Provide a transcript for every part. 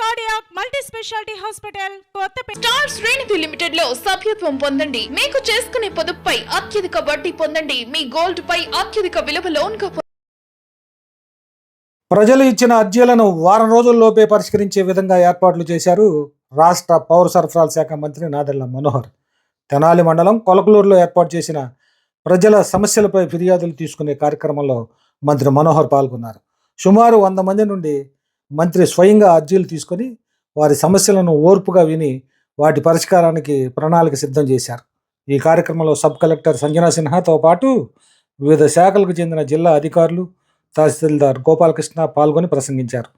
Cardiac multi speciality hospital star శ్రేణిధి లిమిటెడ్లో సభ్యత్వం పొందండి. మీకు చేసుకునే పొదుపుపై అత్యధిక వడ్డీ పొందండి. మీ గోల్డ్ పై అత్యధిక విలువ లోన్ ప్రజలు ఇచ్చిన అర్జీలను వారం రోజుల్లోపే పరిష్కరించే విధంగా ఏర్పాట్లు చేశారు రాష్ట్ర పౌర సరఫరాల శాఖ మంత్రి నాదెళ్ళ మనోహర్. తెనాలి మండలం కొలకలూరులో ఏర్పాటు చేసిన ప్రజల సమస్యలపై ఫిర్యాదులు తీసుకునే కార్యక్రమంలో మంత్రి మనోహర్ పాల్గొన్నారు. సుమారు వంద మంది నుండి మంత్రి స్వయంగా అర్జీలు తీసుకొని వారి సమస్యలను ఓర్పుగా విని వాటి పరిష్కారానికి ప్రణాళిక సిద్ధం చేశారు. ఈ కార్యక్రమంలో సబ్ కలెక్టర్ సంజనా సిన్హాతో పాటు వివిధ శాఖలకు చెందిన జిల్లా అధికారులు తహసీల్దార్ గోపాలకృష్ణ పాల్గొని ప్రసంగించారు.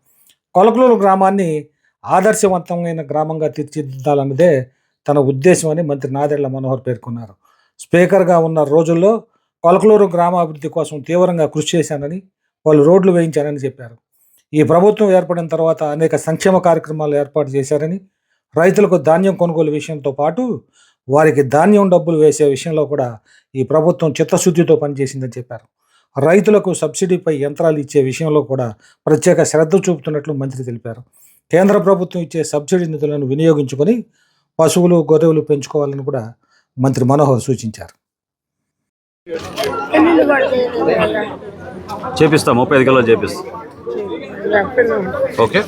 కొలకలూరు గ్రామాన్ని ఆదర్శవంతమైన గ్రామంగా తీర్చిదిద్దాలన్నదే తన ఉద్దేశమని మంత్రి నాదెళ్ళ మనోహర్ పేర్కొన్నారు. స్పీకర్గా ఉన్న రోజుల్లో కొలకలూరు గ్రామాభివృద్ధి కోసం తీవ్రంగా కృషి చేశానని వాళ్ళు రోడ్లు వేయించానని చెప్పారు. ఈ ప్రభుత్వం ఏర్పడిన తర్వాత అనేక సంక్షేమ కార్యక్రమాలు ఏర్పాటు చేశారని రైతులకు ధాన్యం కొనుగోలు విషయంతో పాటు వారికి ధాన్యం డబ్బులు వేసే విషయంలో కూడా ఈ ప్రభుత్వం చిత్తశుద్ధితో పనిచేసిందని చెప్పారు. రైతులకు సబ్సిడీపై యంత్రాలు ఇచ్చే విషయంలో కూడా ప్రత్యేక శ్రద్ధ చూపుతున్నట్లు మంత్రి తెలిపారు. కేంద్ర ప్రభుత్వం ఇచ్చే సబ్సిడీ నిధులను వినియోగించుకొని పశువులు గొర్రెలు పెంచుకోవాలని కూడా మంత్రి మనోహర్ సూచించారు. చేపిస్తాం ముప్పై ఐదు కిలో చేపిస్తాం. ओके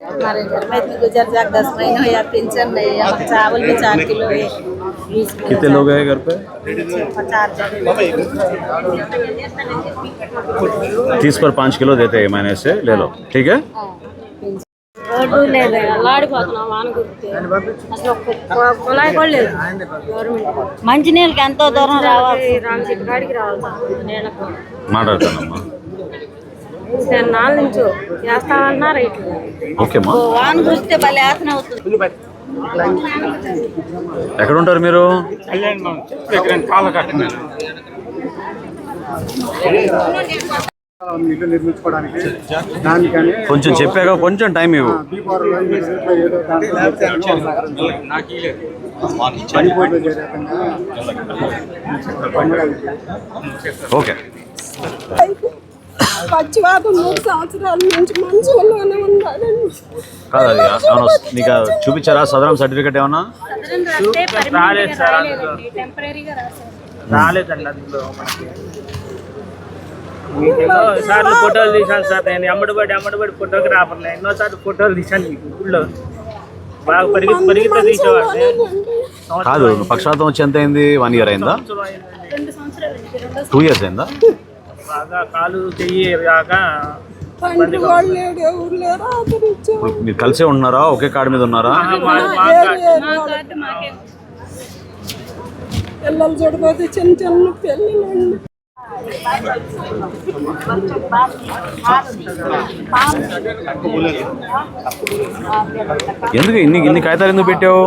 हमारे घर में इतनी गुजर जाक दस महीने हो या पेंशन नहीं है और चावल भी चार किलो है बीस किलो कितने लोग हैं घर पे पचास तीस पर पाँच किलो देते हैं महीने से ले लो ठीक है రోడ్డు లేదు అలాడిపోతున్నాం వాన గుర్తి అసలు ఒక్క కుళాయి కూడా లేదు గవర్నమెంట్ మంచినీళ్ళకి ఎంతో దూరం రావాలి రామచెట్టు కాడికి రావాలి నీళ్ళకు మాట్లాడతానమ్మా నేను నాలుగు నుంచి వాన కురిస్తే భలే ఆసన అవుతుంది. ఎక్కడ ఉంటారు మీరు? ఇల్లు నిర్మించుకోవడానికి దానికని కొంచెం చెప్పాక కొంచెం టైం ఇవ్వు. ఓకే. పచ్చివాతం మూడు సంవత్సరాల నుంచి మంచిగానే ఉన్నాడండి. కాదు అది ఏమన్నా వస్తు- నీకు చూపించారా? సదరం సర్టిఫికేట్ ఏమన్నా? రాలేదు సార్ అందులో. రాలేదండి అందులో మనకి. మీకు ఎన్నో సార్లు ఫోటోలు తీసాను సార్ నేను ఎమ్మడిపడి ఎమ్మడిపడి ఫోటోగ్రాఫర్ని ఎన్నో సార్లు ఫోటోలు తీసాను మీకు ఊళ్ళో. బాగా పరిగి పరిగెత్త తీసేవాడిని కాదు పక్షాతం వచ్చి ఎంత అయింది? వన్ ఇయర్ అయిందా. టూ ఇయర్స్ అయిందా బాగా కాలు చెయ్యి రాక తండ్రి వాళ్ళు లేడు ఎవరు లేరు ఆదరించారు ఇప్పుడు మీరు కలిసే ఉన్నారా? ఒకే కాడి మీద ఉన్నారా? పిల్లలు చూడబోతే చిన్న చిన్న పిల్లలండి. ఎందుకు ఇన్ని ఇన్ని కాగితాలు ఎందుకు పెట్టావు?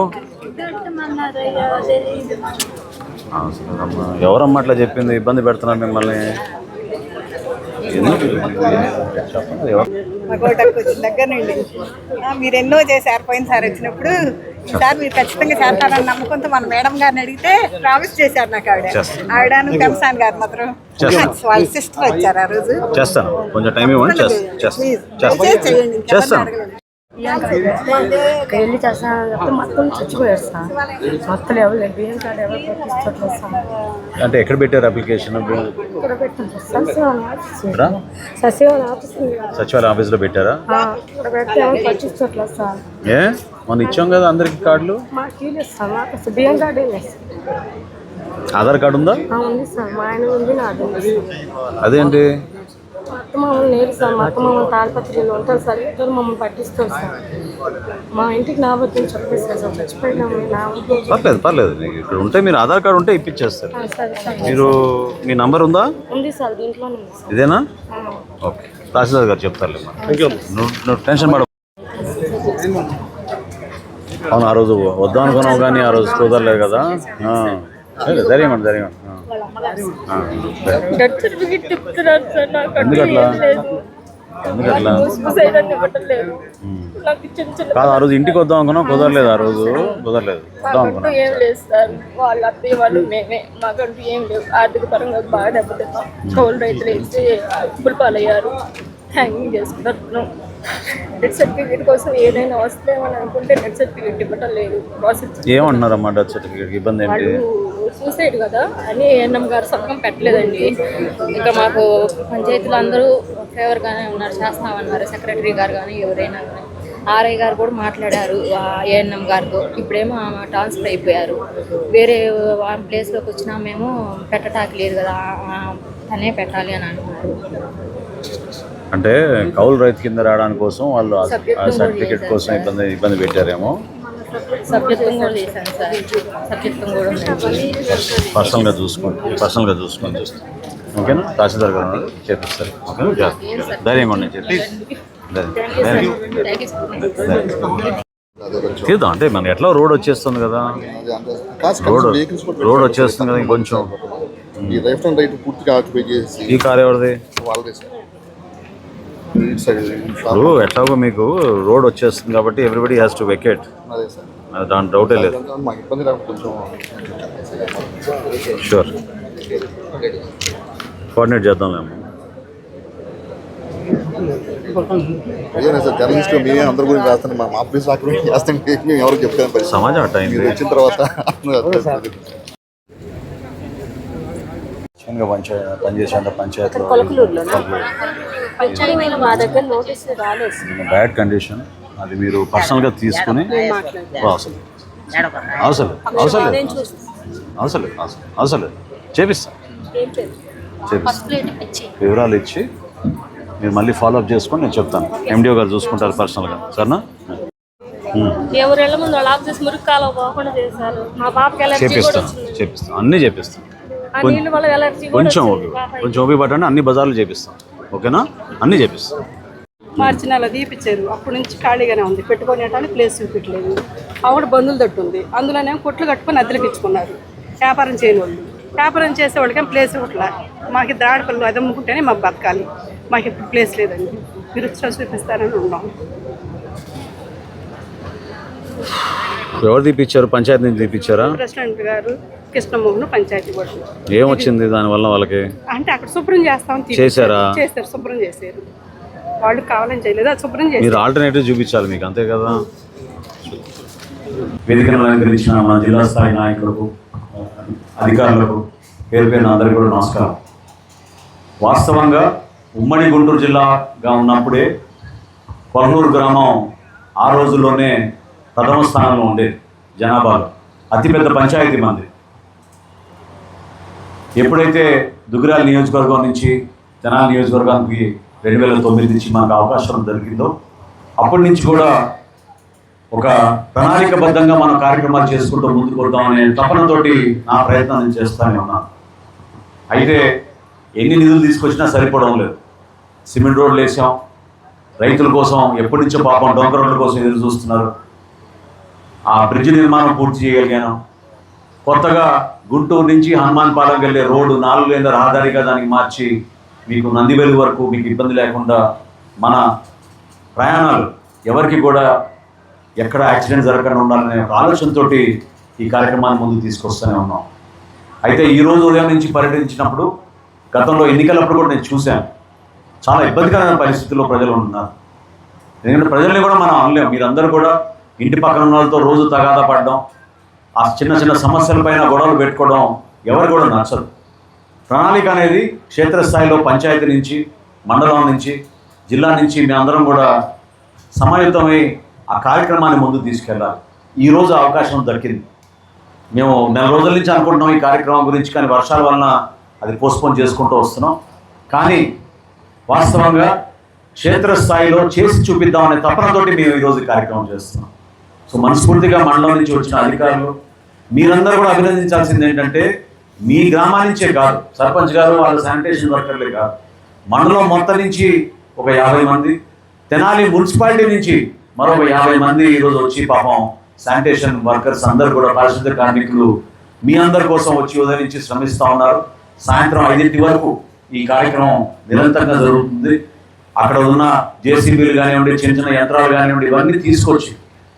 ఆ, సరేనమ్మా. ఎవరమ్మా అట్లా చెప్పింది? ఇబ్బంది పెడుతున్నారు మిమ్మల్ని. మగోటకు వచ్చిన దగ్గర నుండి మీరు ఎన్నో చేశారు పోయినసారి వచ్చినప్పుడు. ఈసారి మీరు ఖచ్చితంగా చేస్తారని నమ్మకంతో మన మేడం గారిని అడిగితే ప్రామిస్ చేశారు నాకు ఆవిడ. ఆవిడ కంసాన్ గారు మాత్రం. వాళ్ళ సిస్టర్ వచ్చారు ఆ రోజు. చేస్తాను. కొంచెం టైం ఇవ్వండి. చేస్తాను. పెళ్ళి చేస్తాను చెప్తే మొత్తం చచ్చిపోయారు సార్. మొత్తం ఎవరు లేదు. బియ్యం కార్డు ఎవరు పట్టించుకోవట్లేదు సార్. అంటే ఎక్కడ పెట్టారు అప్లికేషన్? ఇక్కడ పెట్టాం సార్. సచివాలయం ఆఫీస్ సచివాలయం ఆఫీస్ ఆఫీస్లో పెట్టారా? ఆ, ఇక్కడ పెడితే ఎవరు పట్టించుకోవట్లేదు సార్. ఏ? మొన్న ఇచ్చాం కదా అందరికి కార్డులు? మాకు లేదు సార్. మాకు అసలు బియ్యం కార్డు లేదు ఆధార్ కార్డు ఉందా? ఉంది సార్. మా ఆయన ఉంది నాది అదేంటి? అత్త మామూలు లేదు సార్. మా అత్త మామూలు తాళపత్రిలో ఉంటారు సార్. ఇద్దరు మమ్మల్ని పట్టిస్తారు సార్. మా ఇంటికి నా వద్దని చెప్పేసి సార్. చచ్చిపోయినాము నా వద్దు పర్లేదు పర్లేదు. మీకు ఇక్కడ ఉంటే మీరు ఆధార్ కార్డు ఉంటే ఇప్పించేస్తారు. ఆ, సరే సార్ మీరు మీ నంబర్ ఉందా? ఉంది సార్ దీంట్లోనే ఉంది సార్. ఇదేనా. ఓకే. తహసీల్దార్ గారు చెప్తారులే నువ్వు నువ్వు టెన్షన్ పడ అవును ఆ రోజు వద్దాం అనుకున్నావు కానీ ఆ రోజు కుదరలేదు కదా. ఆ. డెత్ సర్టిఫికెట్ చెప్తున్నారు సార్ నాకు కాదు ఆ రోజు ఇంటికి వద్దాం అనుకున్నాం కుదరలేదు ఆ రోజు. కుదరలేదు. వద్దాం మాకంటూ అనుకున్నాం. ఏం లేదు సార్. వాళ్ళ అత్తయ్య వాళ్ళు మేమే మాకంటూ ఏం లేవు. ఆర్థిక పరంగా బాగా దెబ్బతిన్నాం. కౌలు రైతులు వేసి పులిపాలయ్యారు హ్యాంగింగ్ చేసుకున్నారు డెత్ సర్టిఫికేట్ కోసం ఏదైనా వస్తేమని అనుకుంటే డెత్ సర్టిఫికేట్ ఇవ్వటం లేదు. ప్రాసెస్ ఏమంటున్నారమ్మా డెత్ సర్టిఫికేట్ ఇబ్బంది ఏంటి? సూసైడ్ కదా? అని ఏఎన్ఎం గారు సంతకం పెట్టలేదండి. ఇంకా మాకు పంచాయతీలో అందరూ ఫేవర్గానే ఉన్నారు చేస్తామన్నారు సెక్రటరీ గారు కానీ ఎవరైనా కానీ ఆర్ఐ గారు కూడా మాట్లాడారు ఏఎన్ఎం గారితో. ఇప్పుడేమో ఆమె ట్రాన్స్ఫర్ అయిపోయారు. వేరే ప్లేస్లోకి వచ్చినా మేము పెట్టటానికి లేదు కదా తనే పెట్టాలి అని అంటున్నారు. అంటే కౌలు రైతు కింద రావడానికి కోసం వాళ్ళు సర్టిఫికేట్ కోసం. ఇబ్బంది ఇబ్బంది పెట్టారేమో. సభ్యత్వం కూడా చేశాను సార్. సభ్యత్వం కూడా పర్సనల్గా చూసుకోండి పర్సనల్గా చూసుకొని చూస్తాను ఓకేనా? తహసీల్దార్ గారు చేపిస్తారు. ఓకేనా? జాగ్రత్త. ధైర్యంగా ఉండి చెప్పి. ధైర్యం ధైర్యం. తీద్దాం. అంటే మన ఎట్లా రోడ్ వచ్చేస్తుంది కదా? రోడ్ రోడ్ వచ్చేస్తుంది కదా ఇంకొంచెం. ఈ కార్ ఎవరిది వాళ్ళదే సార్ ఇటు సైడ్ ఇప్పుడు ఎట్లాగో మీకు రోడ్ వచ్చేస్తుంది కాబట్టి ఎవ్రీబడి హ్యాస్ టు వెకేట్ దాని డౌటే లేదు. షూర్ కోఆర్డినేట్ చేద్దాంలేమో అదే సార్ జర్నలిస్ట్ మేమే అందరి గురించి రాస్తాను మా ఆఫీస్ మేము చెప్తాను పరిస్థితి. సమాజం అట్ట మీరు వచ్చిన తర్వాత పంచాయతీ పంచాయతీలో బ్యాడ్ కండిషన్. అది మీరు పర్సనల్గా తీసుకుని అవసరం అవసరం అవసరం అవసరం లేదు. చేపిస్తా. చేపిస్తా. వివరాలు ఇచ్చి మీరు మళ్ళీ ఫాలోఅప్ చేసుకొని నేను చెప్తాను. ఎండిఓ గారు చూసుకుంటారు పర్సనల్గా. సరేనా. ఎవరు ముందు వాళ్ళు ఆఫ్ చేసి మురికి కాలువ పోకుండా చేశారు. మా పాపకి ఎలర్జీ కూడా చేపిస్తాను వచ్చింది. చేపిస్తాను అన్నీ కూడా కొంచెం ఓపిక. కొంచెం ఓపిక పట్టండి అన్ని బజార్లు చేపిస్తాం. ఓకేనా? అన్నీ చేపిస్తాం. మార్చి నెల తీపిచ్చారు. అప్పటి నుంచి ఖాళీగానే ఉంది. పెట్టుకునేటానికి ప్లేస్ చూపించలేదు ఆవిడ బంధువులు తట్టు ఉంది అందులోనే కొట్లు కట్టుకొని అద్దెలకు ఇచ్చుకున్నారు వ్యాపారం చేయని వాళ్ళు వ్యాపారం చేసే వాళ్ళకేం ప్లేస్ ఇవ్వట్లా? మాకు దాడిపల్లి అది అమ్ముకుంటేనే మాకు బతకాలి. మాకు ఇప్పుడు ప్లేస్ లేదండి. మీరు చూపిస్తారని ఉన్నాం. ఎవరు తీపిచ్చారు? పంచాయతీ నుంచి తీపిచ్చారా? ప్రెసిడెంట్ గారు. కృష్ణమోహన్ పంచాయతీ బోర్డు. ఏమొచ్చింది దానివల్ల వాళ్ళకి? అంటే అక్కడ శుభ్రం తీపిచ్చారు. చేశారా? చేశారు శుభ్రం చేశారు. వాళ్ళు కావాలని చేయలేదు అది శుభ్రం మీరు చేశారు ఆల్టర్నేటివ్ చూపించాలి మీకు అంతే కదా? వేదికను అలంకరించిన మన జిల్లా స్థాయి నాయకులకు అధికారులకు పేరు పేరున అందరికీ కూడా నమస్కారం. వాస్తవంగా ఉమ్మడి గుంటూరు జిల్లాగా ఉన్నప్పుడే కొల్లూరు గ్రామం ఆ రోజుల్లోనే ప్రథమ స్థానంలో ఉండేది జనాభాలో. అతిపెద్ద పంచాయతీ మంది. ఎప్పుడైతే దుగ్గిరాల నియోజకవర్గం నుంచి తెనాల నియోజకవర్గానికి రెండు వేల తొమ్మిది నుంచి మనకు అవకాశం దొరికిందో అప్పటి నుంచి కూడా ఒక ప్రణాళికబద్ధంగా మనం కార్యక్రమాలు చేసుకుంటూ ముందుకు వద్దామనే తపనతోటి నా ప్రయత్నం నేను చేస్తానే ఉన్నాను అయితే ఎన్ని నిధులు తీసుకొచ్చినా సరిపోవడం లేదు. సిమెంట్ రోడ్లు వేసాం. రైతుల కోసం ఎప్పటి నుంచో పాపం డొంకరోడ్ల కోసం ఎదురు చూస్తున్నారు. ఆ బ్రిడ్జ్ నిర్మాణం పూర్తి చేయగలిగాను. కొత్తగా గుంటూరు నుంచి హనుమాన్పాలెం వెళ్ళే రోడ్డు నాలుగు లేని రహదారిగా దానికి మార్చి మీకు నందివెలుగు వరకు మీకు ఇబ్బంది లేకుండా మన ప్రయాణాలు ఎవరికి కూడా ఎక్కడ యాక్సిడెంట్ జరగకుండా ఉండాలనే ఒక ఆలోచనతోటి ఈ కార్యక్రమాన్ని ముందుకు తీసుకొస్తూనే ఉన్నాం. అయితే ఈ రోజు ఉదయం నుంచి పర్యటించినప్పుడు గతంలో ఎన్నికలప్పుడు కూడా నేను చూశాను. చాలా ఇబ్బందికరమైన పరిస్థితుల్లో ప్రజలు ఉన్నారు. ఎందుకంటే ప్రజల్ని కూడా మనం అనలేము మీరందరూ కూడా ఇంటి పక్కన ఉన్న వాళ్ళతో రోజు తగాదా పడడం ఆ చిన్న చిన్న సమస్యలపైన గొడవలు పెట్టుకోవడం ఎవరు కూడా నచ్చదు ప్రణాళిక అనేది క్షేత్రస్థాయిలో పంచాయతీ నుంచి మండలం నుంచి జిల్లా నుంచి మీ అందరం కూడా సమాయుతమై ఆ కార్యక్రమాన్ని ముందుకు తీసుకెళ్ళాలి. ఈరోజు అవకాశం దక్కింది. మేము నెల రోజుల నుంచి అనుకుంటున్నాం ఈ కార్యక్రమం గురించి కానీ వర్షాల వలన అది పోస్ట్పోన్ చేసుకుంటూ వస్తున్నాం. కానీ వాస్తవంగా క్షేత్రస్థాయిలో చేసి చూపిద్దామనే తపనతోటి మేము ఈరోజు కార్యక్రమం చేస్తున్నాం. సో మనస్ఫూర్తిగా మండలం నుంచి వచ్చిన అధికారులు మీరందరూ కూడా అభినందించాల్సింది ఏంటంటే మీ గ్రామానించే కాదు సర్పంచ్ గారు వాళ్ళ శానిటేషన్ వర్కర్లే కాదు. మండలం మొత్తం నుంచి ఒక యాభై మంది తెనాలి మున్సిపాలిటీ నుంచి మరొక యాభై మంది ఈరోజు వచ్చి పాపం శానిటేషన్ వర్కర్స్ అందరు కూడా పారిశుద్ధ కార్మికులు మీ అందరి కోసం వచ్చి ఉదయం నుంచి శ్రమిస్తూ ఉన్నారు. సాయంత్రం ఐదింటి వరకు ఈ కార్యక్రమం నిరంతరంగా జరుగుతుంది. అక్కడ ఉన్న జేసీబీలు కానివ్వండి చిన్న చిన్న యంత్రాలు కానివ్వండి ఇవన్నీ తీసుకొచ్చి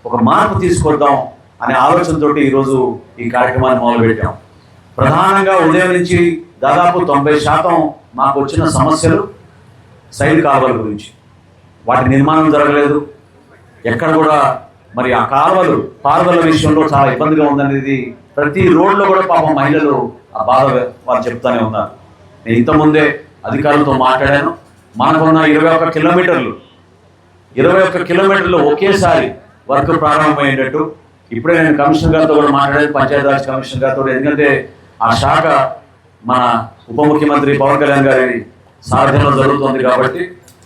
ఒక మార్పు తీసుకొద్దాం అనే ఆలోచనతో ఈరోజు ఈ కార్యక్రమాన్ని మొదలుపెట్టాం. ప్రధానంగా ఉదయం నుంచి దాదాపు తొంభై శాతం మాకు వచ్చిన సమస్యలు సైడ్ కాలువల గురించి. వాటి నిర్మాణం జరగలేదు. ఎక్కడ కూడా మరి ఆ కాలువలు పారుదల విషయంలో చాలా ఇబ్బందిగా ఉందనేది ప్రతి రోడ్లో కూడా పాపం మహిళలు ఆ బాధ వారు చెప్తానే ఉన్నారు. నేను ఇంతకుముందే అధికారులతో మాట్లాడాను. మనకున్న ఇరవై ఒక్క కిలోమీటర్లు ఇరవై ఒక్క కిలోమీటర్లు ఒకేసారి వర్క్ ప్రారంభమయ్యేటట్టు ఇప్పుడే నేను కమిషనర్ గారితో కూడా మాట్లాడాను పంచాయతీరాజ్ కమిషనర్ గారితో ఎందుకంటే ఆ శాఖ మన ఉప ముఖ్యమంత్రి పవన్ కళ్యాణ్ గారి సారథ్యంలో జరుగుతుంది కాబట్టి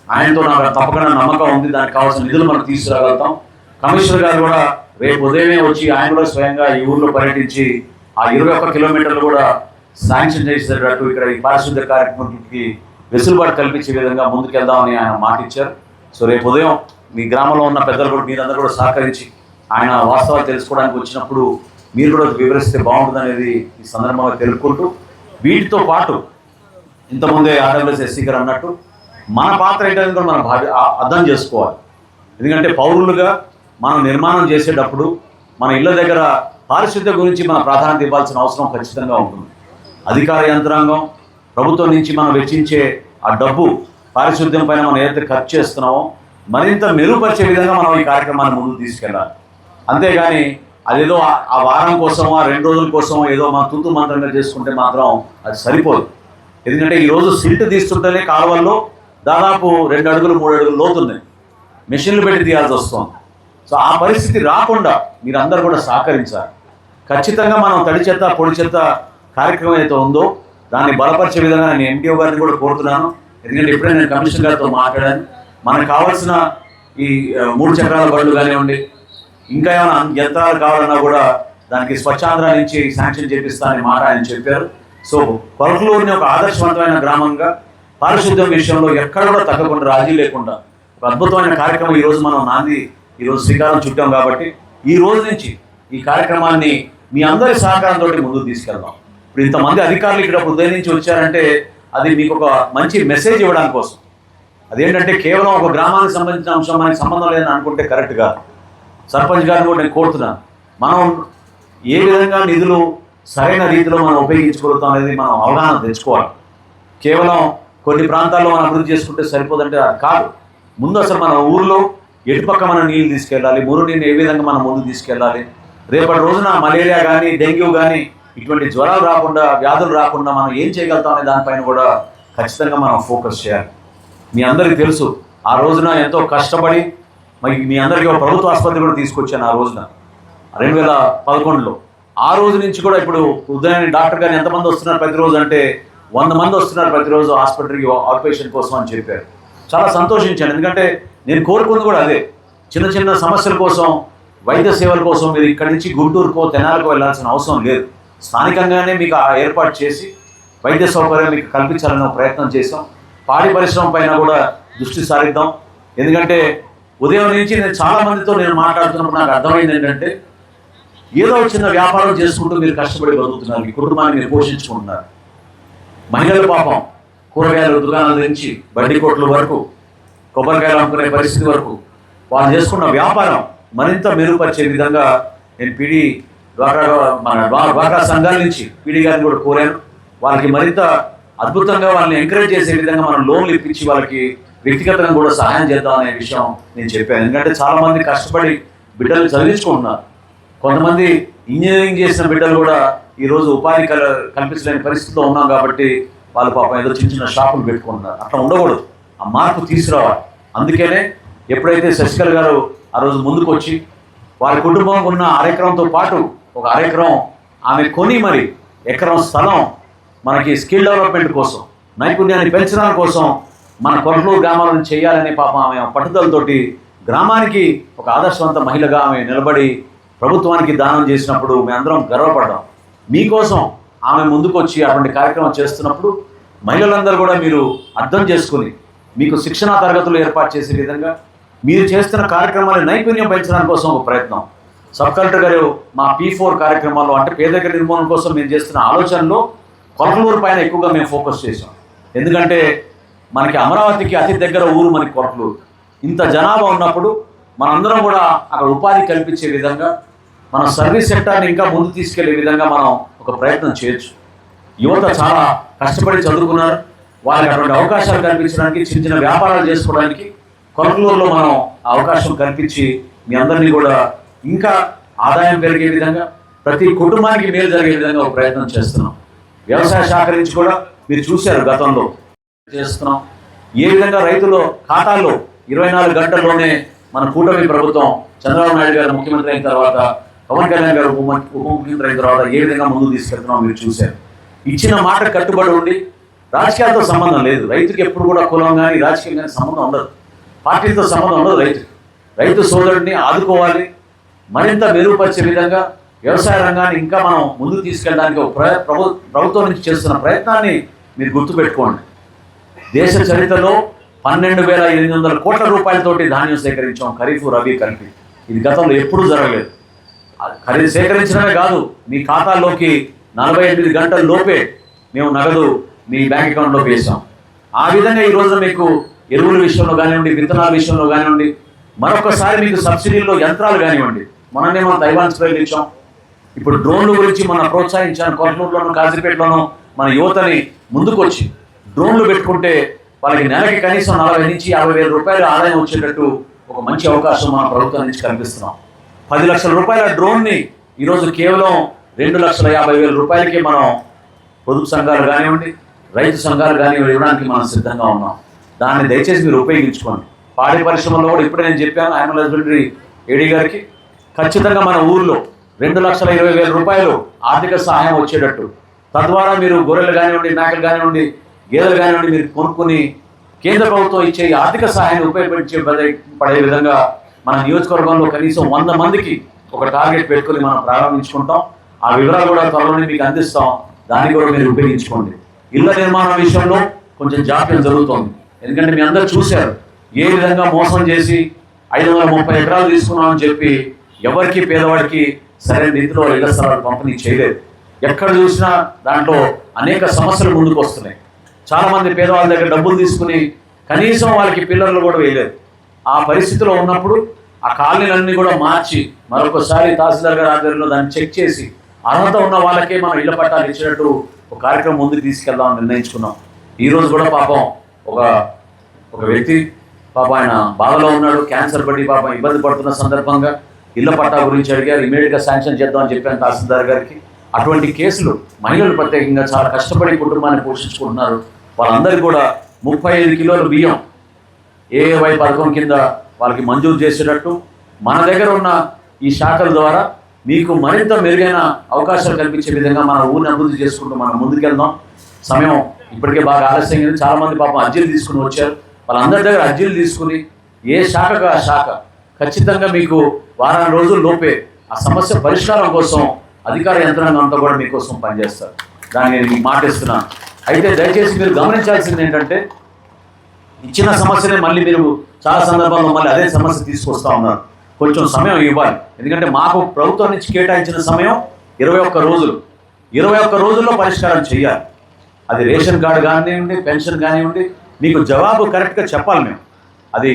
ఆయనతో నాకు తప్పకుండా నమ్మకం ఉంది. దానికి కావాల్సిన నిధులు మనం తీసుకురాగలుగుతాం. కమిషనర్ గారు కూడా రేపు ఉదయమే వచ్చి ఆయన కూడా స్వయంగా ఈ ఊర్లో పర్యటించి ఆ ఇరవై ఒక్క కిలోమీటర్లు కూడా శాంక్షన్ చేసేటట్టు ఇక్కడ ఈ పారిశుద్ధ్య కార్యక్రమానికి వెసులుబాటు కల్పించే విధంగా ముందుకెళ్దామని ఆయన మాట ఇచ్చారు సో రేపు ఉదయం మీ గ్రామంలో ఉన్న పెద్దలు కూడా మీరందరూ కూడా సహకరించి ఆయన వాస్తవాలు తెలుసుకోవడానికి వచ్చినప్పుడు మీరు కూడా వివరిస్తే బాగుంటుంది అనేది ఈ సందర్భంగా తెలుపుకుంటూ వీటితో పాటు ఇంతకుముందే ఆర్డబ్ల్యూఎస్ ఎస్సీ గారు అన్నట్టు మన పాత్ర ఏంటంటే కూడా మనం భావి అర్థం చేసుకోవాలి. ఎందుకంటే పౌరులుగా మనం నిర్మాణం చేసేటప్పుడు మన ఇళ్ళ దగ్గర పారిశుద్ధ్య గురించి మన ప్రాధాన్యత ఇవ్వాల్సిన అవసరం ఖచ్చితంగా ఉంటుంది. అధికార యంత్రాంగం ప్రభుత్వం నుంచి మనం వెచ్చించే ఆ డబ్బు పారిశుద్ధ్యం పైన మనం ఏదైతే ఖర్చు చేస్తున్నామో మరింత మెరుగుపరిచే విధంగా మనం ఈ కార్యక్రమాన్ని ముందుకు తీసుకెళ్ళాలి. అంతేగాని అదేదో ఆ- వారం కోసమో ఆ రెండు రోజుల కోసమో ఏదో మన తుంతు మంత్రంగా చేసుకుంటే మాత్రం అది సరిపోదు. ఎందుకంటే ఈరోజు సిల్ట్ తీస్తుంటేనే కాలువల్లో దాదాపు రెండు అడుగులు మూడు అడుగులు లోతున్నాయి మెషిన్లు పెట్టి తీయాల్సి వస్తుంది. సో ఆ పరిస్థితి రాకుండా మీరందరూ కూడా సహకరించాలి. ఖచ్చితంగా మనం తడి చెత్త పొడి చెత్త కార్యక్రమం అయితే ఉందో దాన్ని బలపరిచే విధంగా నేను ఎన్టీఓ గారిని కూడా కోరుతున్నాను. ఎందుకంటే ఇప్పుడే నేను కమిషనర్ గారితో మాట్లాడాను. మనకు కావాల్సిన ఈ మూడు చక్రాల బళ్ళు కానివ్వండి ఇంకా ఏమైనా యంత్రాలు కావాలన్నా కూడా దానికి స్వచ్ఛాంధ్ర నుంచి శాంక్షన్ చేపిస్తానని మాట ఆయన చెప్పారు. సో కొలకలూరుని ఒక ఆదర్శవంతమైన గ్రామంగా పారిశుద్ధ్యం విషయంలో ఎక్కడ కూడా తగ్గకుండా రాజీ లేకుండా ఒక అద్భుతమైన కార్యక్రమం ఈ రోజు మనం నాంది ఈ రోజు శ్రీకారం చుట్టాం కాబట్టి ఈ రోజు నుంచి ఈ కార్యక్రమాన్ని మీ అందరి సహకారంతో ముందుకు తీసుకెళ్దాం. ఇప్పుడు ఇంతమంది అధికారులు ఇక్కడ ఉదయం నుంచి వచ్చారంటే అది మీకు ఒక మంచి మెసేజ్ ఇవ్వడానికి కోసం. అదేంటంటే కేవలం ఒక గ్రామానికి సంబంధించిన అంశం మనకి సంబంధం లేదని అనుకుంటే కరెక్ట్ కాదు సర్పంచ్ గారిని కూడా నేను కోరుతున్నాను మనం ఏ విధంగా నిధులు సరైన రీతిలో మనం ఉపయోగించుకోగలుగుతాం అనేది మనం అవగాహన తెచ్చుకోవాలి. కేవలం కొన్ని ప్రాంతాల్లో మనం అభివృద్ధి చేసుకుంటే సరిపోదంటే అది కాదు. ముందు అసలు మన ఊర్లో ఎటుపక్క మనం నీళ్ళు తీసుకెళ్ళాలి మురు నీళ్ళు ఏ విధంగా మనం ముందు తీసుకెళ్ళాలి రేపటి రోజున మలేరియా కానీ డెంగ్యూ కానీ ఇటువంటి జ్వరాలు రాకుండా వ్యాధులు రాకుండా మనం ఏం చేయగలుగుతాం అనే దానిపైన కూడా ఖచ్చితంగా మనం ఫోకస్ చేయాలి. మీ అందరికీ తెలుసు ఆ రోజున ఎంతో కష్టపడి మరి మీ అందరికీ ఒక ప్రభుత్వ ఆసుపత్రి కూడా తీసుకొచ్చాను ఆ రోజున. రెండు వేల పదకొండులో. ఆ రోజు నుంచి కూడా ఇప్పుడు ఉదయాన్ని డాక్టర్ గారు ఎంతమంది వస్తున్నారు ప్రతిరోజు అంటే వంద మంది వస్తున్నారు ప్రతిరోజు హాస్పిటల్కి ఆపరేషన్ కోసం అని చెప్పారు. చాలా సంతోషించాను. ఎందుకంటే నేను కోరుకుంది కూడా అదే. చిన్న చిన్న సమస్యల కోసం వైద్య సేవల కోసం మీరు ఇక్కడి నుంచి గుంటూరుకో తెనాలకు వెళ్ళాల్సిన అవసరం లేదు. స్థానికంగానే మీకు ఆ ఏర్పాటు చేసి వైద్య సౌకర్యం మీకు కల్పించాలనే ప్రయత్నం చేసాం పాడి పరిశ్రమ పైన కూడా దృష్టి సారిద్దాం. ఎందుకంటే ఉదయం నుంచి నేను చాలా మందితో నేను మాట్లాడుతున్నప్పుడు నాకు అర్థమైంది ఏంటంటే ఏదో ఒక చిన్న వ్యాపారం చేసుకుంటూ మీరు కష్టపడి బతుకుతున్నారు మీ కుటుంబాన్ని మీరు పోషించుకుంటున్నారు. మహిళల పాపం కూరగాయల దుకాణాల నుంచి బడ్డీ కొట్ల వరకు కొబ్బరికాయలు అమ్ముకునే పరిస్థితి వరకు వాళ్ళు చేసుకున్న వ్యాపారం మరింత మెరుగుపరిచే విధంగా నేను పీడీ ద్వారా మన డ్వా- సంఘాల నుంచి పీడీ గారిని కూడా కోరాను. వాళ్ళకి మరింత అద్భుతంగా వాళ్ళని ఎంకరేజ్ చేసే విధంగా మనం లోన్లు ఇప్పించి వాళ్ళకి వ్యక్తిగతంగా కూడా సహాయం చేద్దాం అనే విషయం నేను చెప్పాను. ఎందుకంటే చాలా మంది కష్టపడి బిడ్డలు చదివించుకుంటున్నారు. కొంతమంది ఇంజనీరింగ్ చేసిన బిడ్డలు కూడా ఈరోజు ఉపాధి కల కల్పించలేని పరిస్థితిలో ఉన్నాం కాబట్టి వాళ్ళు పాపం ఏదో చిన్న చిన్న షాపులు పెట్టుకుంటున్నారు. అట్లా ఉండకూడదు. ఆ మార్పు తీసుకురావాలి. అందుకనే ఎప్పుడైతే శశికళ గారు ఆ రోజు ముందుకు వచ్చి వారి కుటుంబం ఉన్న అరెకరంతో పాటు ఒక అరెకరం ఆమె కొని మరి ఎకరం స్థలం మనకి స్కిల్ డెవలప్మెంట్ కోసం నైపుణ్యాన్ని పెంచడం కోసం మన కొరటూరు గ్రామాలను చేయాలనే పాపం ఆమె పట్టుదలతోటి గ్రామానికి ఒక ఆదర్శవంత మహిళగా ఆమె నిలబడి ప్రభుత్వానికి దానం చేసినప్పుడు మేమందరం గర్వపడ్డాం. మీకోసం ఆమె ముందుకొచ్చి అటువంటి కార్యక్రమం చేస్తున్నప్పుడు మహిళలందరూ కూడా మీరు అర్థం చేసుకుని మీకు శిక్షణా తరగతులు ఏర్పాటు చేసే విధంగా మీరు చేస్తున్న కార్యక్రమాన్ని నైపుణ్యం పెంచడానికి కోసం ఒక ప్రయత్నం. సబ్ కలెక్టర్ గారు మా పీ ఫోర్ కార్యక్రమాల్లో అంటే పేదరిక నిర్మూలన కోసం మేము చేస్తున్న ఆలోచనలో కొలకలూరు పైన ఎక్కువగా మేము ఫోకస్ చేసాం ఎందుకంటే మనకి అమరావతికి అతి దగ్గర ఊరు మనకి కొట్లూరు ఇంత జనాభా ఉన్నప్పుడు మనందరం కూడా అక్కడ ఉపాధి కల్పించే విధంగా మన సర్వీస్ సెక్టార్ని ఇంకా ముందు తీసుకెళ్ళే విధంగా మనం ఒక ప్రయత్నం చేయొచ్చు. యువత చాలా కష్టపడి చదువుకున్నారు. వాళ్ళకి అటువంటి అవకాశాలు కల్పించడానికి చిన్న చిన్న వ్యాపారాలు చేసుకోవడానికి కొలకలూరులో మనం ఆ అవకాశం కల్పించి మీ అందరినీ కూడా ఇంకా ఆదాయం పెరిగే విధంగా ప్రతి కుటుంబానికి మేలు జరిగే విధంగా ఒక ప్రయత్నం చేస్తున్నాం. వ్యవసాయ శాఖ నుంచి కూడా మీరు చూశారు గతంలో. చేస్తున్నాం. ఏ విధంగా రైతుల ఖాతాలో ఇరవై నాలుగు గంటల్లోనే మన కూటమి ప్రభుత్వం చంద్రబాబు నాయుడు గారు ముఖ్యమంత్రి అయిన తర్వాత పవన్ కళ్యాణ్ గారు ఉప ముఖ్యమంత్రి అయిన తర్వాత ఏ విధంగా ముందుకు తీసుకెళ్తున్నాం మీరు చూశారు. ఇచ్చిన మాట కట్టుబడి ఉండి రాజకీయాలతో సంబంధం లేదు. రైతుకి ఎప్పుడు కూడా కులం కానీ రాజకీయం కానీ సంబంధం ఉండదు. పార్టీతో సంబంధం ఉండదు రైతు రైతు సోదరుడిని ఆదుకోవాలి. మరింత మెరుగుపరిచే విధంగా వ్యవసాయ రంగాన్ని ఇంకా మనం ముందుకు తీసుకెళ్ళడానికి ఒక ప్ర- ప్రభుత్వం నుంచి చేస్తున్న ప్రయత్నాన్ని మీరు గుర్తుపెట్టుకోండి. దేశ చరిత్రలో పన్నెండు వేల ఎనిమిది వందల కోట్ల రూపాయలతోటి ధాన్యం సేకరించాం ఖరీఫ్ రబీ కలిపి. ఇది గతంలో ఎప్పుడూ జరగలేదు. ఖరీదు సేకరించడమే కాదు మీ ఖాతాల్లోకి నలభై ఎనిమిది గంటల లోపే మేము నగదు మీ బ్యాంక్ అకౌంట్లోకి వేసాం ఆ విధంగా ఈ రోజు మీకు ఎరువుల విషయంలో కానివ్వండి విత్తనాల విషయంలో కానివ్వండి మరొకసారి మీకు సబ్సిడీల్లో యంత్రాలు కానివ్వండి. మననే మనం తైవాన్ స్ప్రేలు ఇచ్చాం ఇప్పుడు డ్రోన్ల గురించి మనం ప్రోత్సహించాను కొట్లూరులోను కాజీపేటలోను మన యువతని ముందుకొచ్చి. డ్రోన్లు పెట్టుకుంటే వాళ్ళకి నెలకి కనీసం నలభై నుంచి యాభై వేల రూపాయలు ఆదాయం వచ్చేటట్టు ఒక మంచి అవకాశం మన ప్రభుత్వం నుంచి కనిపిస్తున్నాం. పది లక్షల రూపాయల డ్రోన్ని ఈరోజు కేవలం రెండు లక్షల యాభై వేల రూపాయలకి మనం పొదుపు సంఘాలు కానివ్వండి రైతు సంఘాలు కానివ్వండి ఇవ్వడానికి మనం సిద్ధంగా ఉన్నాం. దాన్ని దయచేసి మీరు ఉపయోగించుకోండి. పాడి పరిశ్రమలో కూడా ఇప్పుడే నేను చెప్పాను యానిమల్ హస్బెండరీ ఏడీ గారికి. ఖచ్చితంగా మన ఊర్లో రెండు లక్షల ఇరవై వేల రూపాయలు ఆర్థిక సహాయం వచ్చేటట్టు. తద్వారా మీరు గొర్రెలు కానివ్వండి మేకలు కానివ్వండి గేదెలు కానివ్వండి మీరు కొనుక్కుని కేంద్ర ప్రభుత్వం ఇచ్చే ఆర్థిక సహాయాన్ని ఉపయోగించే పడే- విధంగా మన నియోజకవర్గంలో కనీసం వంద మందికి ఒక టార్గెట్ పెట్టుకుని మనం ప్రారంభించుకుంటాం. ఆ వివరాలు కూడా త్వరలోనే మీకు అందిస్తాం. దాన్ని కూడా మీరు ఉపయోగించుకోండి. ఇళ్ళ నిర్మాణం విషయంలో కొంచెం జాప్యం జరుగుతోంది. ఎందుకంటే మీ అందరూ చూశారు ఏ విధంగా మోసం చేసి ఐదు వందల ముప్పై ఎకరాలు తీసుకున్నామని చెప్పి ఎవరికి పేదవాడికి సరైన రీతిలో ఇళ్ళ స్థలాలు పంపిణీ చేయలేదు. ఎక్కడ చూసినా దాంట్లో అనేక సమస్యలు ముందుకు వస్తున్నాయి చాలా మంది పేదవాళ్ళ దగ్గర డబ్బులు తీసుకుని కనీసం వాళ్ళకి పిల్లర్లు కూడా వేయలేదు. ఆ పరిస్థితిలో ఉన్నప్పుడు ఆ కాలనీలన్నీ కూడా మార్చి మరొకసారి తహసీల్దార్ గారి ఆధ్వర్యంలో దాన్ని చెక్ చేసి అర్హత ఉన్న వాళ్ళకే మనం ఇళ్ళ పట్టాలు ఇచ్చినట్టు ఒక కార్యక్రమం ముందుకు తీసుకెళ్దామని నిర్ణయించుకున్నాం. ఈరోజు కూడా పాపం ఒక ఒక వ్యక్తి పాప ఆయన బాధలో ఉన్నాడు క్యాన్సర్ పడి పాపం ఇబ్బంది పడుతున్న సందర్భంగా ఇళ్ళ పట్టా గురించి అడిగారు ఇమీడియట్గా శాంక్షన్ చేద్దామని చెప్పాను తహసీల్దార్ గారికి. అటువంటి కేసులు మహిళలు ప్రత్యేకంగా చాలా కష్టపడి కుటుంబాన్ని పోషించుకుంటున్నారు. వాళ్ళందరికీ కూడా ముప్పై ఐదు కిలోల బియ్యం ఏఏవై పథకం కింద వాళ్ళకి మంజూరు చేసేటట్టు మన దగ్గర ఉన్న ఈ శాఖల ద్వారా మీకు మరింత మెరుగైన అవకాశాలు కల్పించే విధంగా మన ఊరిని అభివృద్ధి చేసుకుంటూ మనం ముందుకెళ్దాం. సమయం ఇప్పటికే బాగా ఆలస్యం చాలామంది పాపం అర్జీలు తీసుకుని వచ్చారు. వాళ్ళందరి దగ్గర అర్జీలు తీసుకుని ఏ శాఖకు ఆ శాఖ. ఖచ్చితంగా మీకు వారం రోజుల లోపే ఆ సమస్య పరిష్కారం కోసం అధికార యంత్రాంగం అంతా కూడా మీకోసం పనిచేస్తారు. దాన్ని నేను మాటిస్తున్నాను అయితే దయచేసి మీరు గమనించాల్సింది ఏంటంటే ఇచ్చిన సమస్యనే మళ్ళీ మీరు చాలా సందర్భాల్లో మళ్ళీ అదే సమస్య తీసుకొస్తా ఉన్నారు. కొంచెం సమయం ఇవ్వాలి. ఎందుకంటే మాకు ప్రభుత్వం నుంచి కేటాయించిన సమయం ఇరవై ఒక్క రోజులు. ఇరవై ఒక్క రోజుల్లో పరిష్కారం చేయాలి అది రేషన్ కార్డు కానివ్వండి పెన్షన్ కానివ్వండి మీకు జవాబు కరెక్ట్గా చెప్పాలి మేము. అది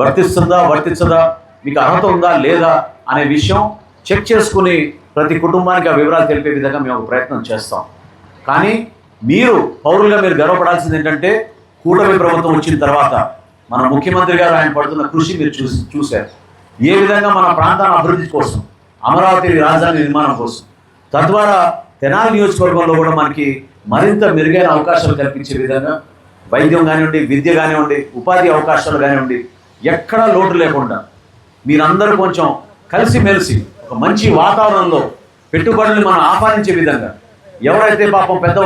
వర్తిస్తుందా వర్తించదా మీకు అర్హత ఉందా లేదా అనే విషయం చెక్ చేసుకుని ప్రతి కుటుంబానికి ఆ వివరాలు తెలిపే విధంగా మేము ప్రయత్నం చేస్తాం. కానీ మీరు పౌరులుగా మీరు గర్వపడాల్సింది ఏంటంటే కూటమి ప్రభుత్వం వచ్చిన తర్వాత మన ముఖ్యమంత్రి గారు ఆయన పడుతున్న కృషి మీరు చూసి చూశారు. ఏ విధంగా మన ప్రాంతాన్ని అభివృద్ధి కోసం అమరావతి రాజధాని నిర్మాణం కోసం తద్వారా తెనాలి నియోజకవర్గంలో కూడా మనకి మరింత మెరుగైన అవకాశాలు కల్పించే విధంగా వైద్యం కానివ్వండి విద్య కానివ్వండి ఉపాధి అవకాశాలు కానివ్వండి ఎక్కడా లోటు లేకుండా మీరందరూ కొంచెం కలిసిమెలిసి ఒక మంచి వాతావరణంలో పెట్టుబడులు మనం ఆహ్వానించే విధంగా ఎవరైతే పాపం పెద్ద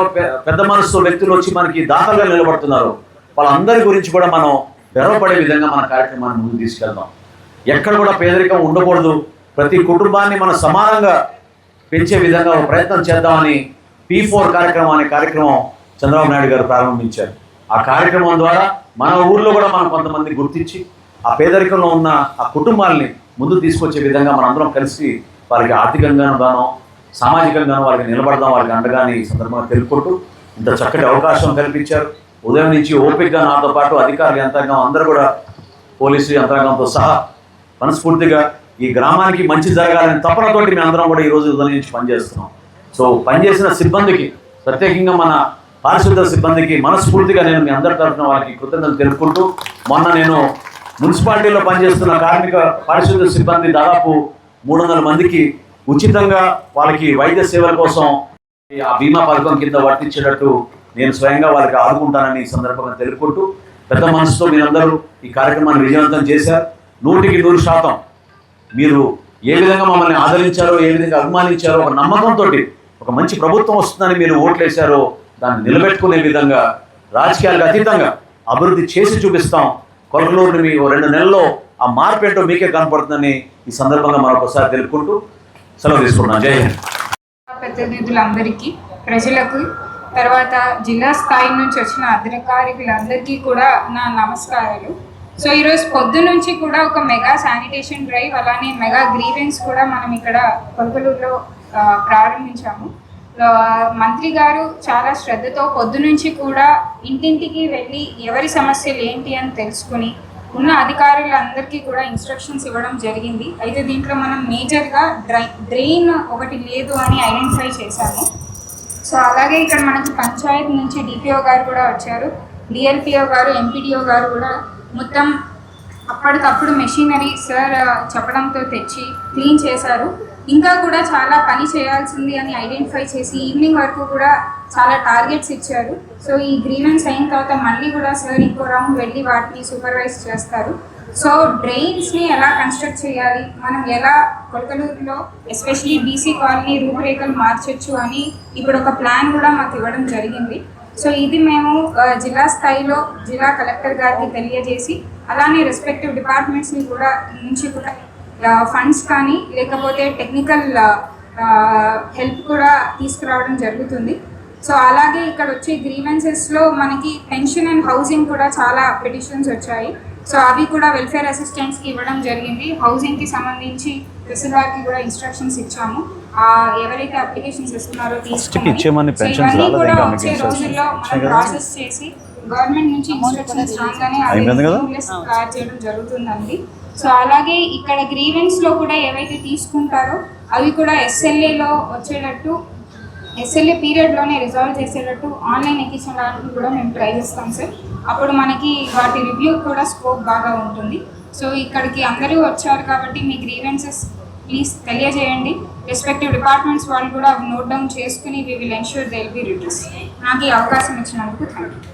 పెద్ద మనసు వ్యక్తులు వచ్చి మనకి దాతలుగా నిలబడుతున్నారో వాళ్ళందరి గురించి కూడా మనం గర్వపడే విధంగా మన కార్యక్రమాన్ని ముందుకు తీసుకెళ్దాం. ఎక్కడ కూడా పేదరికం ఉండకూడదు. ప్రతి కుటుంబాన్ని మనం సమానంగా పెంచే విధంగా ఒక ప్రయత్నం చేద్దామని పీ ఫోర్ కార్యక్రమం అనే కార్యక్రమం చంద్రబాబు నాయుడు గారు ప్రారంభించారు. ఆ కార్యక్రమం ద్వారా మన ఊర్లో కూడా మనం కొంతమంది గుర్తించి ఆ పేదరికంలో ఉన్న ఆ కుటుంబాల్ని ముందుకు తీసుకొచ్చే విధంగా మనందరం కలిసి వారికి ఆర్థికంగాను గాను సామాజికంగా వారికి నిలబడదాం వారికి అండగాని ఈ సందర్భంగా తెలుపుకుంటూ ఇంత చక్కటి అవకాశం కల్పించారు. ఉదయం నుంచి ఓపికగా నాతో పాటు అధికారులు యంత్రాంగం అందరూ కూడా పోలీసు యంత్రాంగంతో సహా మనస్ఫూర్తిగా ఈ గ్రామానికి మంచి జరగాలని తపనతోటి మేము అందరం కూడా ఈరోజు ఉదయం నుంచి పనిచేస్తున్నాం. సో పనిచేసిన సిబ్బందికి ప్రత్యేకంగా మన పారిశుద్ధ సిబ్బందికి మనస్ఫూర్తిగా నేను మీ అందరి తరఫున వారికి కృతజ్ఞతలు తెలుపుకుంటూ మొన్న నేను మున్సిపాలిటీలో పనిచేస్తున్న కార్మిక పారిశుద్ధ సిబ్బంది దాదాపు మూడు వందల మందికి ఉచితంగా వాళ్ళకి వైద్య సేవల కోసం ఆ బీమా పథకం కింద వర్తించేటట్టు నేను స్వయంగా వాళ్ళకి ఆదుకుంటానని ఈ సందర్భంగా తెలుపుకుంటూ పెద్ద మనసుతో మీరందరూ ఈ కార్యక్రమాన్ని విజయవంతం చేశారు. నూటికి నూరు శాతం మీరు ఏ విధంగా మమ్మల్ని ఆదరించారో ఏ విధంగా అభిమానించారో ఒక నమ్మకంతో ఒక మంచి ప్రభుత్వం వస్తుందని మీరు ఓట్లేశారో దాన్ని నిలబెట్టుకునే విధంగా రాజకీయాలకు అతీతంగా అభివృద్ధి చేసి చూపిస్తాం. కొలకలూరుని మీ ఓ రెండు నెలల్లో ఆ మార్పు ఏంటో మీకే కనపడుతుందని ఈ సందర్భంగా మరొకసారి తెలుపుకుంటూ సెలవు తీసుకుంటున్నాను జై హింద్. ప్రతినిధులందరికీ ప్రజలకు తర్వాత జిల్లా స్థాయి నుంచి వచ్చిన అధికారికులందరికీ కూడా నా నమస్కారాలు. సో ఈరోజు పొద్దు నుంచి కూడా ఒక మెగా శానిటేషన్ డ్రైవ్ అలానే మెగా గ్రీవెన్స్ కూడా మనం ఇక్కడ కొలకలూరులో ప్రారంభించాము. మంత్రి గారు చాలా శ్రద్ధతో పొద్దు నుంచి కూడా ఇంటింటికి వెళ్ళి ఎవరి సమస్యలు ఏంటి అని తెలుసుకుని ఉన్న అధికారులందరికీ కూడా ఇన్స్ట్రక్షన్స్ ఇవ్వడం జరిగింది. అయితే దీంట్లో మనం మేజర్గా డ్రై డ్రెయిన్ ఒకటి లేదు అని ఐడెంటిఫై చేశాము. సో అలాగే ఇక్కడ మనకి పంచాయత్ నుంచి డిపిఓ గారు కూడా వచ్చారు. డిఎల్పిఓ గారు ఎంపీడీఓ గారు కూడా మొత్తం అప్పటికప్పుడు మెషినరీ సార్ చెప్పడంతో తెచ్చి క్లీన్ చేశారు. ఇంకా కూడా చాలా పని చేయాల్సింది అని ఐడెంటిఫై చేసి ఈవినింగ్ వరకు కూడా చాలా టార్గెట్స్ ఇచ్చారు. సో ఈ గ్రీవెన్స్ అయిన తర్వాత మళ్ళీ కూడా సార్ ఇంకో రౌండ్ వెళ్ళి వాటిని సూపర్వైజ్ చేస్తారు. సో డ్రైన్స్ని ఎలా కన్స్ట్రక్ట్ చేయాలి? మనం ఎలా కొలకలూరులో ఎస్పెషలీ బీసీ కాలనీ రూపురేఖలు మార్చొచ్చు అని ఇప్పుడు ఒక ప్లాన్ కూడా మాకు ఇవ్వడం జరిగింది. సో ఇది మేము జిల్లా స్థాయిలో జిల్లా కలెక్టర్ గారికి తెలియజేసి అలానే రెస్పెక్టివ్ డిపార్ట్మెంట్స్ని కూడా నుంచి కూడా ఫండ్స్ కానీ లేకపోతే టెక్నికల్ హెల్ప్ కూడా తీసుకురావడం జరుగుతుంది. సో అలాగే ఇక్కడ వచ్చే గ్రీవెన్సెస్లో మనకి పెన్షన్ అండ్ హౌసింగ్ కూడా చాలా పిటిషన్స్ వచ్చాయి. సో అవి కూడా వెల్ఫేర్ అసిస్టెంట్స్కి ఇవ్వడం జరిగింది. హౌసింగ్కి సంబంధించి తహసీల్దార్కి కూడా ఇన్స్ట్రక్షన్స్ ఇచ్చాము. ఆ, ఎవరైతే అప్లికేషన్స్ ఇస్తున్నారో తీసుకుని కూడా వచ్చే రోజుల్లో మనం ప్రాసెస్ చేసి గవర్నమెంట్ నుంచి ఇన్స్ట్రక్షన్స్ రాగానే? తయారు చేయడం జరుగుతుందండి. సో అలాగే ఇక్కడ గ్రీవెన్స్లో కూడా ఏవైతే తీసుకుంటారో అవి కూడా ఎస్ఎల్ఏలో వచ్చేటట్టు ఎస్ఎల్ఏ పీరియడ్లోనే రిజాల్వ్ చేసేటట్టు ఆన్లైన్ ఎక్కించడానికి కూడా మేము ట్రై చేస్తాం సార్ అప్పుడు మనకి వాటి రివ్యూ కూడా స్కోప్ బాగా ఉంటుంది. సో ఇక్కడికి అందరూ వచ్చారు కాబట్టి మీ గ్రీవెన్సెస్ ప్లీజ్ తెలియజేయండి. రెస్పెక్టివ్ డిపార్ట్మెంట్స్ వాళ్ళు కూడా నోట్ డౌన్ చేసుకుని we will ensure they will be reduce నాకు ఈ అవకాశం ఇచ్చినందుకు థ్యాంక్ యూ